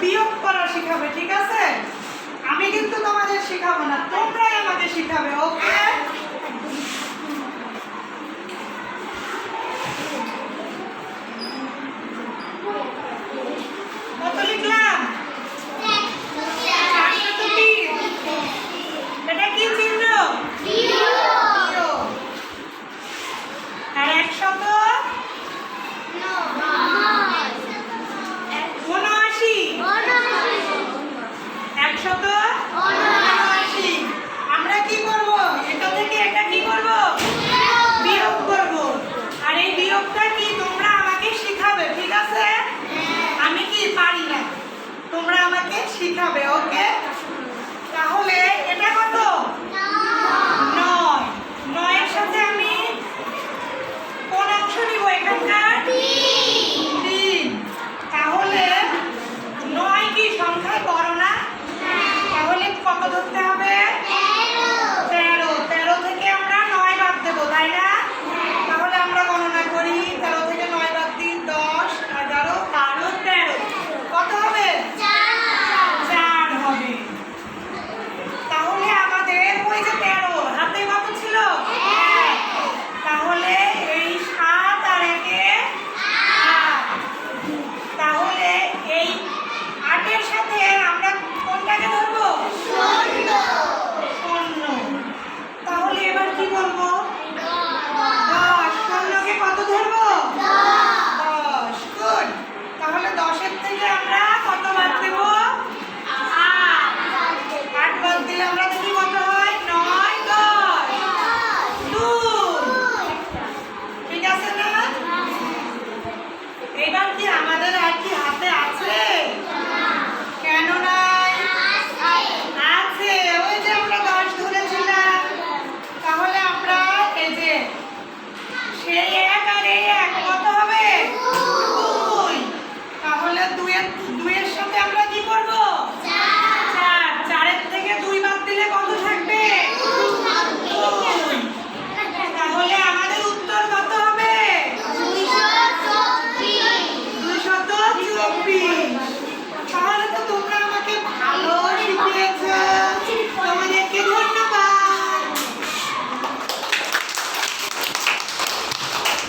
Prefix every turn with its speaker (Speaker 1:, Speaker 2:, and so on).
Speaker 1: বিয়োগ করা শিখাবে ঠিক আছে? আমি কিন্তু তোমাদের শিখাবো না তোমরাই আমাদের শিখাবে ওকে?